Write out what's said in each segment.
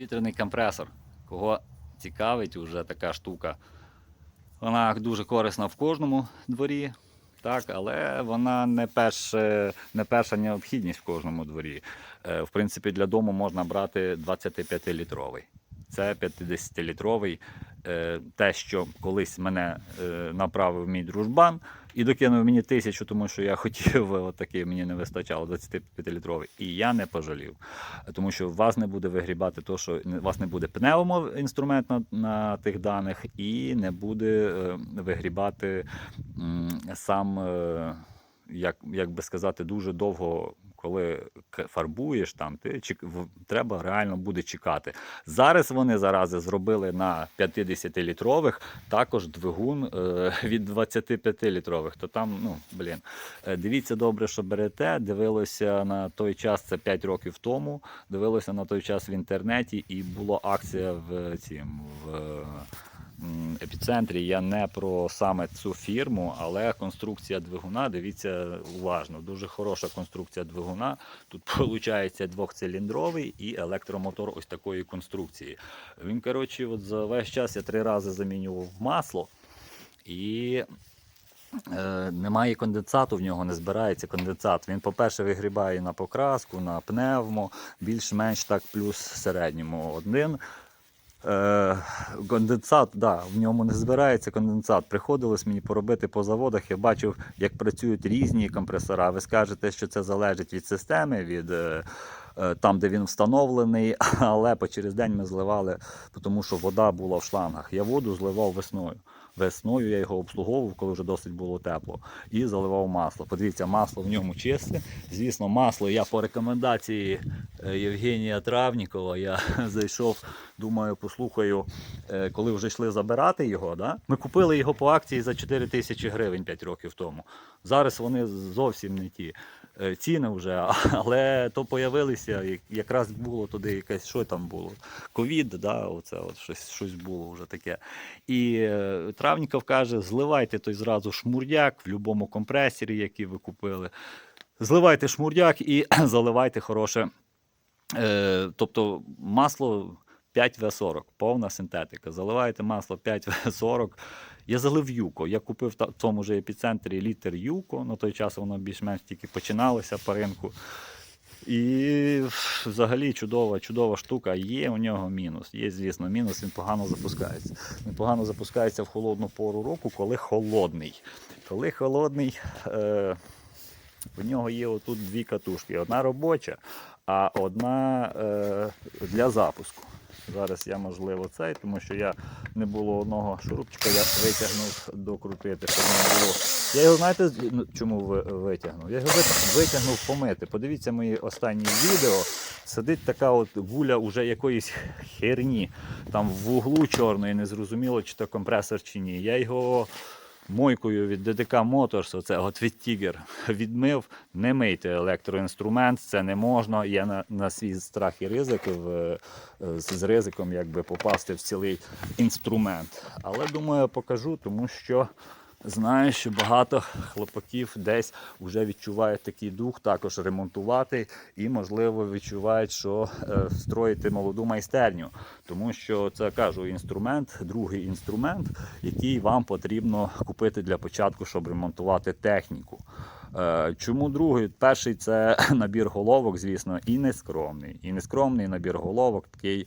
Вітряний компресор. Кого цікавить вже така штука. Вона дуже корисна в кожному дворі, так, але вона не, перша, не перша необхідність в кожному дворі. Е, В принципі, для дому можна брати 25-літровий. Це 50-літровий. Е, Те, що колись мене е, направив мій дружбан і докинув мені тисячу, тому що я хотів отакий, мені не вистачало 25-літровий. І я не пожалів. Тому що вас не буде вигрібати то, що вас не буде пневмоінструмент на, на тих даних, і не буде е, вигрібати сам, е, як, як би сказати, дуже довго. Коли фарбуєш там, ти чек... треба реально буде чекати. Зараз вони зарази зробили на 50-літрових також двигун е, від 25-літрових. То там, ну блін, Е, Дивіться добре, що берете. Дивилося на той час, це 5 років тому. Дивилося на той час в інтернеті, і була акція в цім в епіцентрі. Я не про саме цю фірму, але конструкція двигуна. Дивіться уважно. Дуже хороша конструкція двигуна. Тут виходить двохциліндровий і електромотор ось такої конструкції. Він, коротше, от за весь час я три рази замінював масло. І Е, немає конденсату, в нього не збирається конденсат. Він, по-перше, вигрібає на покраску, на пневмо, більш-менш так плюс середньому один. Е, конденсат, да, в ньому не збирається конденсат. Приходилось мені поробити по заводах. Я бачив, як працюють різні компресора. Ви скажете, що це залежить від системи, від е, е, там, де він встановлений, але по через день ми зливали, тому що вода була в шлангах. Я воду зливав весною. Весною я його обслуговував, коли вже досить було тепло, і заливав масло. Подивіться, масло в ньому чисте. Звісно, масло я по рекомендації е, Євгенія Травнікова я зайшов, думаю, послухаю, е, коли вже йшли забирати його. Да? Ми купили його по акції за 4 тисячі гривень 5 років тому. Зараз вони зовсім не ті ціни вже, але то появилися, якраз було туди якесь, що там було? Ковід, да, оце от щось, щось було вже таке. І е, Травніков каже: зливайте той зразу шмурдяк в будь-якому компресорі, який ви купили. Зливайте шмурдяк і заливайте хороше. Е, тобто масло 5В40, повна синтетика. Заливаєте масло 5В40. Я залив юко. Я купив в тому ж епіцентрі літр юко. На той час воно більш-менш тільки починалося по ринку. І взагалі чудова, чудова штука. Є у нього мінус. Є, звісно, мінус, він погано запускається. Він погано запускається в холодну пору року, коли холодний. Коли холодний, е, у нього є отут дві катушки. Одна робоча, а одна е, для запуску. Зараз я, можливо, цей, тому що я не було одного шурупчика, я витягнув докрутити, щоб не було. Я його, знаєте, ну, чому витягнув? Я його витягнув помити. Подивіться мої останні відео. Сидить така от вуля уже якоїсь херні. Там в углу чорної, незрозуміло, чи то компресор, чи ні. Я його мойкою від ДТК Motors, оце от від Тігер, відмив. Не мийте електроінструмент, це не можна. Я на, на свій страх і ризик в, е, з ризиком якби попасти в цілий інструмент. Але думаю, покажу, тому що знаю, що багато хлопаків десь вже відчувають такий дух також ремонтувати і, можливо, відчувають, що е, строїти молоду майстерню. Тому що це кажу інструмент, другий інструмент, який вам потрібно купити для початку, щоб ремонтувати техніку. Е, Чому другий? Перший це набір головок, звісно, і нескромний. І нескромний набір головок такий.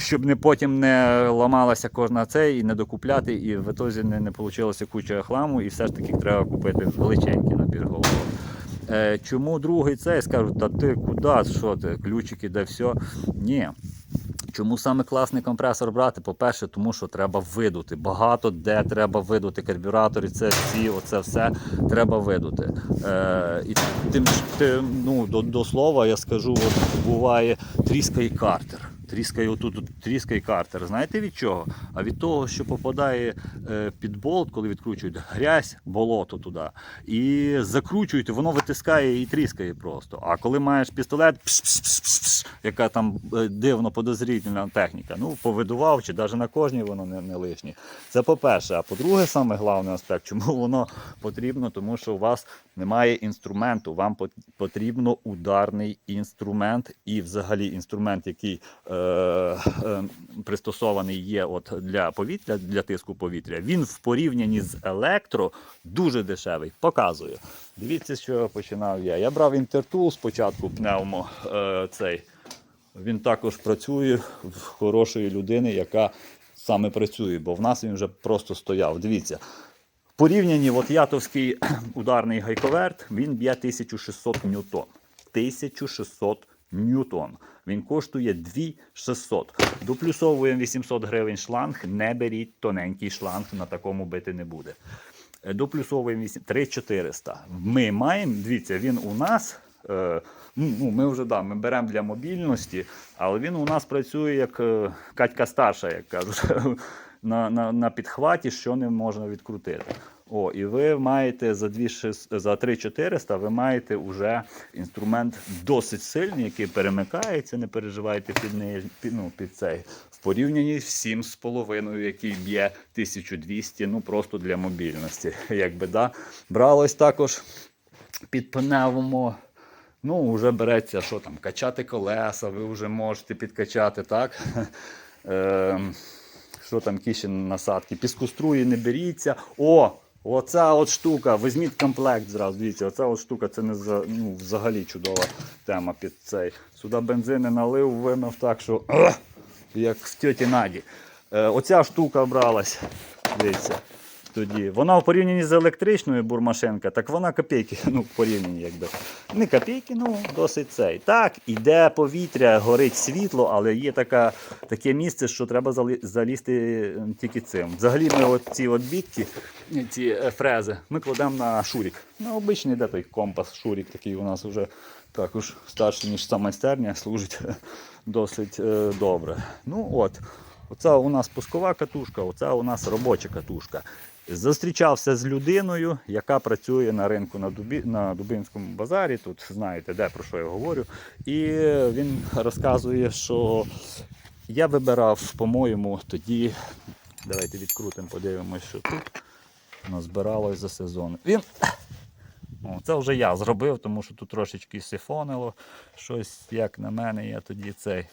Щоб не потім не ламалася кожна цей і не докупляти, і в ітозі не, не вийшло куча хламу, і все ж таки треба купити величенький набір головок. Е, чому другий цей? Скажуть, та ти куди? Що ти? Ключики, де все? Ні. Чому саме класний компресор брати? По-перше, тому що треба видути. Багато де треба видути карбюратори, це всі, оце все треба видути. Е, і тим, тим, ну, до, до слова я скажу, от буває тріскає картер. Тріскає отут, тріскає картер. Знаєте від чого? А від того, що попадає е, під болт, коли відкручують грязь, болото туди, і закручують, воно витискає і тріскає просто. А коли маєш пістолет, яка там е, дивно подозрительна техніка, ну повидував, чи навіть на кожній воно не, не лишнє. Це по-перше. А по-друге, саме головний аспект, чому воно потрібно, тому що у вас немає інструменту, вам пот- потрібно ударний інструмент і взагалі інструмент, який е, пристосований є от для повітря, для тиску повітря, він в порівнянні з електро дуже дешевий. Показую. Дивіться, що починав я. Я брав інтертул спочатку пневмо е, цей. Він також працює в хорошої людини, яка саме працює, бо в нас він вже просто стояв. Дивіться. В порівнянні от ятовський ударний гайковерт, він б'є 1600 ньютон. 1600 ньютон. Він коштує 2600. Доплюсовуємо 800 гривень шланг. Не беріть тоненький шланг, на такому бити не буде. Е, Доплюсовуємо 8 3400. Ми маємо, дивіться, він у нас. е, Ну, ми вже да, ми беремо для мобільності, але він у нас працює як е, Катька старша, як кажуть, на, на, на підхваті, що не можна відкрутити. О, і ви маєте за 2600 за 3400 ви маєте вже інструмент досить сильний, який перемикається, не переживайте під, неї- під, ну, під цей. В порівнянні з 7,5, який б'є 1200, ну просто для мобільності. Якби, да. Бралось також під пневмо. Ну, вже береться, що там, качати колеса, ви вже можете підкачати, так? Ем, що там, ще насадки? Піскоструї не беріться. О! Оця от штука, візьміть комплект зразу. Дивіться, оця от штука це не за, ну, взагалі чудова тема під цей. Сюди бензини налив, вимив так, що як в тьоті Наді. Е, оця штука бралась. Дивіться. Тоді. Вона в порівнянні з електричною бурмашинка, так вона копійки, ну, в порівнянні якби. Не копійки, ну, досить цей. Так, іде повітря, горить світло, але є така, таке місце, що треба залізти тільки цим. Взагалі ми от ці от ці е, фрези, ми кладемо на шурік. На обичний де той компас, шурік такий у нас вже також старший, ніж сама майстерня, служить досить е, добре. Ну от, Оце у нас пускова катушка, оце у нас робоча катушка. Зустрічався з людиною, яка працює на ринку на, Дубі, на Дубинському базарі. Тут знаєте, де про що я говорю. І він розказує, що я вибирав, по-моєму, тоді. Давайте відкрутимо, подивимося, що тут назбиралось за сезон. Він. О, це вже я зробив, тому що тут трошечки сифонило. Щось, як на мене, я тоді цей.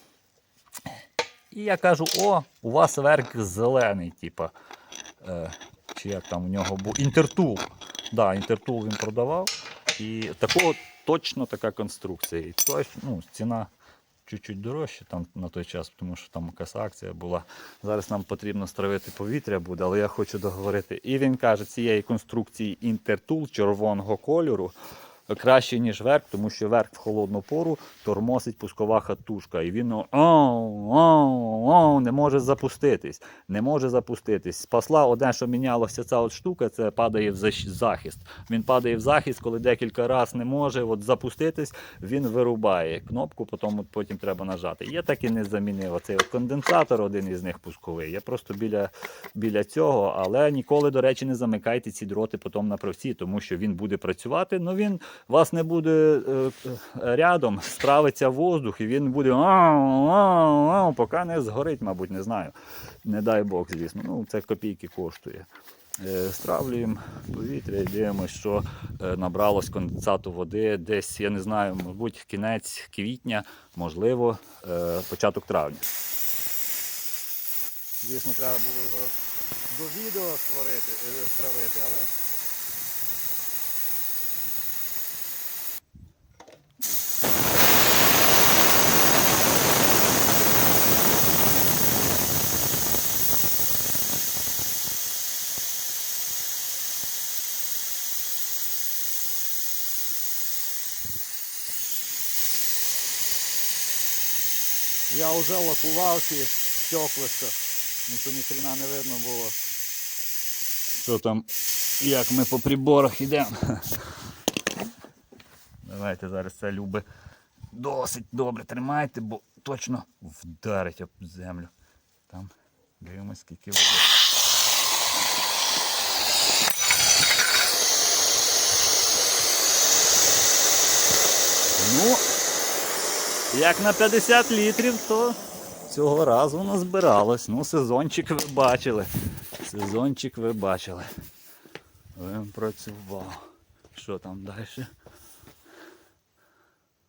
І я кажу: о, у вас верк зелений, типа. Е, чи як там у нього був інтертул. Да, інтертул він продавав. І такого точно така конструкція. І ну, ціна чуть-чуть дорожча там на той час, тому що там якась акція була. Зараз нам потрібно стравити повітря буде, але я хочу договорити. І він каже, цієї конструкції інтертул червоного кольору. Краще, ніж верх, тому що верх в холодну пору тормозить пускова хатушка. І він не може запуститись. Не може запуститись. Спасла одне, що мінялося ця от штука, це падає в захист. Він падає в захист, коли декілька разів не може от запуститись, він вирубає кнопку, потім, потім треба нажати. Я так і не замінив оцей от конденсатор, один із них пусковий. Я просто біля, біля цього, але ніколи, до речі, не замикайте ці дроти потім на правці, тому що він буде працювати, але він вас не буде е, рядом, стравиться воздух, і він буде поки не згорить, мабуть, не знаю. Не дай Бог, звісно. Ну, це копійки коштує. Е, Стравлюємо повітря і дивимося, що е, набралось конденсату води десь, я не знаю, мабуть, кінець квітня, можливо, початок травня. Звісно, треба було його до відео створити, стравити, але. Я вже лакував ці стеклишка, ну то ніхрена не видно було. Що там, як ми по приборах йдемо. Давайте зараз це любе досить добре тримайте, бо точно вдарить об землю. Там дивимось, скільки води. Ну, як на 50 літрів, то цього разу назбиралось. Ну, сезончик ви бачили. Сезончик ви бачили. Він працював. Що там далі?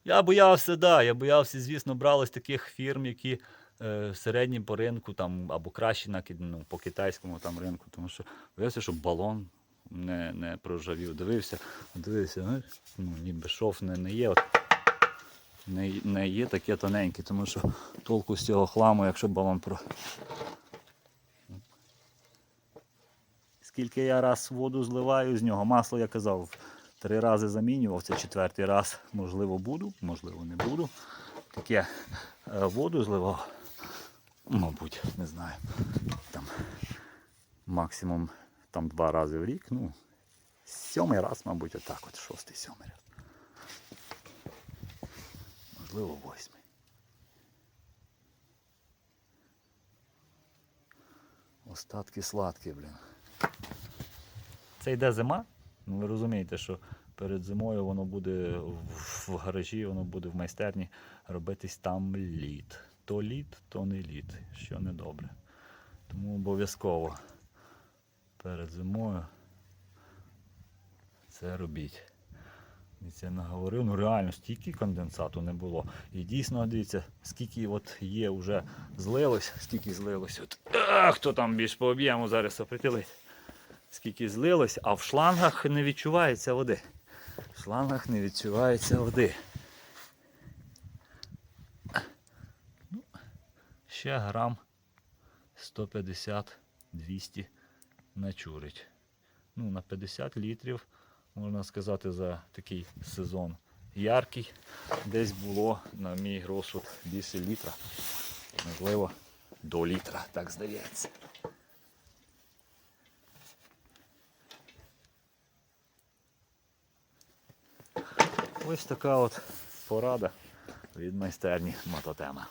Я боявся, да, я боявся, звісно, брали з таких фірм, які е, середній по ринку там, або краще на ну, по китайському там ринку, тому що виявився, що балон не, не проржавів. Дивився, дивився, ну, ніби шов не, не є. От, не, не є таке тоненьке, тому що толку з цього хламу, якщо балон про. Скільки я раз воду зливаю з нього, масло я казав, три рази замінював, це четвертий раз, можливо, буду, можливо, не буду. Таке е, воду зливав, мабуть, не знаю. Там максимум там два рази в рік. Ну, сьомий раз, мабуть, отак, от шостий, сьомий раз. Можливо, восьмий. Остатки сладкі, блін. Це йде зима. Ну ви розумієте, що перед зимою воно буде в- гаражі, воно буде в майстерні робитись там лід. То лід, то не лід, що не добре. Тому обов'язково перед зимою це робіть. Я наговорив, ну реально стільки конденсату не було. І дійсно, дивіться, скільки от є вже злилось, скільки злилось. От, а, хто там більш по об'єму зараз оприділить. Скільки злилось, а в шлангах не відчувається води. В шлангах не відчувається води. Ну, ще грам 150-200 начурить. Ну, на 50 літрів, можна сказати, за такий сезон яркий. Десь було, на мій розсуд, більше літра. Можливо, до літра, так здається. Ось така от порада від майстерні мототема.